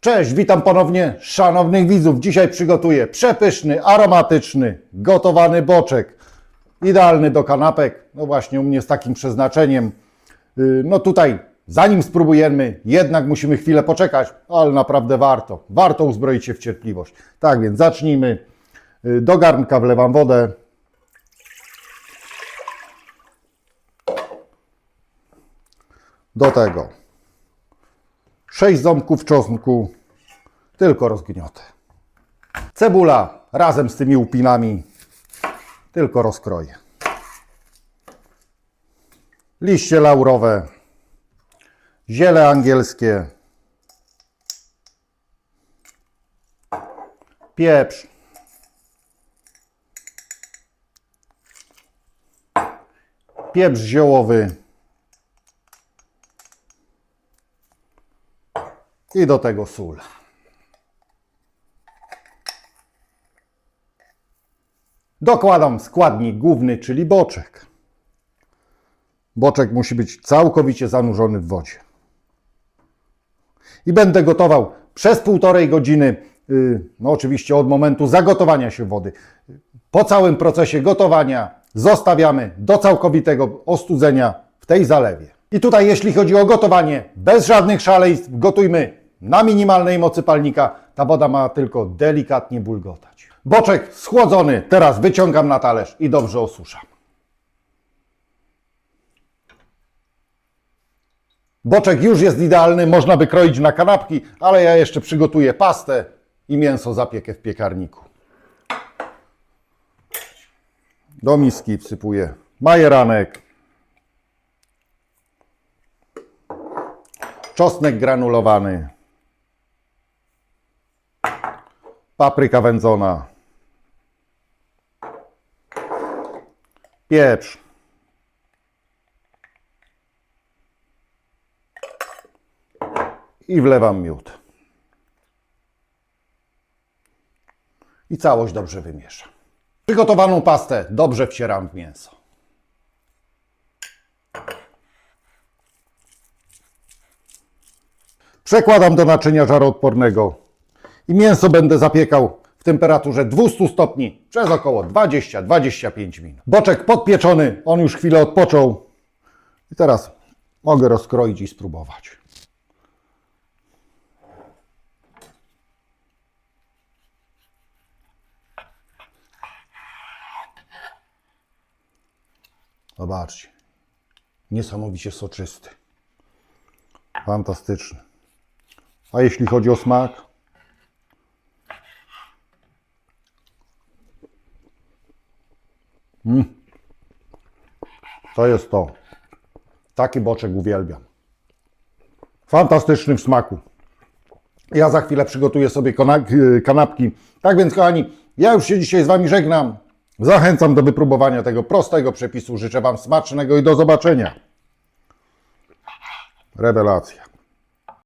Cześć, witam ponownie szanownych widzów. Dzisiaj przygotuję przepyszny, aromatyczny, gotowany boczek. Idealny do kanapek. No właśnie u mnie z takim przeznaczeniem. Yy, No tutaj, zanim spróbujemy, jednak musimy chwilę poczekać, ale naprawdę warto. Warto uzbroić się w cierpliwość. Tak więc zacznijmy. Yy, Do garnka wlewam wodę. Do tego 6 ząbków czosnku, tylko rozgniotę. Cebula razem z tymi łupinami, tylko rozkroję. Liście laurowe, ziele angielskie, pieprz, pieprz ziołowy, i do tego sól. Dokładam składnik główny, czyli boczek. Boczek musi być całkowicie zanurzony w wodzie. I będę gotował przez półtorej godziny, yy, no oczywiście od momentu zagotowania się wody. Po całym procesie gotowania zostawiamy do całkowitego ostudzenia w tej zalewie. I tutaj jeśli chodzi o gotowanie, bez żadnych szaleństw, gotujmy na minimalnej mocy palnika. Ta woda ma tylko delikatnie bulgotać. Boczek schłodzony, teraz wyciągam na talerz i dobrze osuszam. Boczek już jest idealny, można by kroić na kanapki, ale ja jeszcze przygotuję pastę i mięso zapiekę w piekarniku. Do miski wsypuję majeranek, czosnek granulowany, papryka wędzona, pieprz, i wlewam miód. I całość dobrze wymieszam. Przygotowaną pastę dobrze wcieram w mięso. Przekładam do naczynia żaroodpornego i mięso będę zapiekał w temperaturze 200 stopni przez około 20-25 minut. Boczek podpieczony, on już chwilę odpoczął i teraz mogę rozkroić i spróbować. Zobaczcie. Niesamowicie soczysty. Fantastyczny. A jeśli chodzi o smak? Mm. To jest to. Taki boczek uwielbiam. Fantastyczny w smaku. Ja za chwilę przygotuję sobie kona- kanapki. Tak więc, kochani, ja już się dzisiaj z Wami żegnam. Zachęcam do wypróbowania tego prostego przepisu. Życzę Wam smacznego i do zobaczenia. Rewelacja.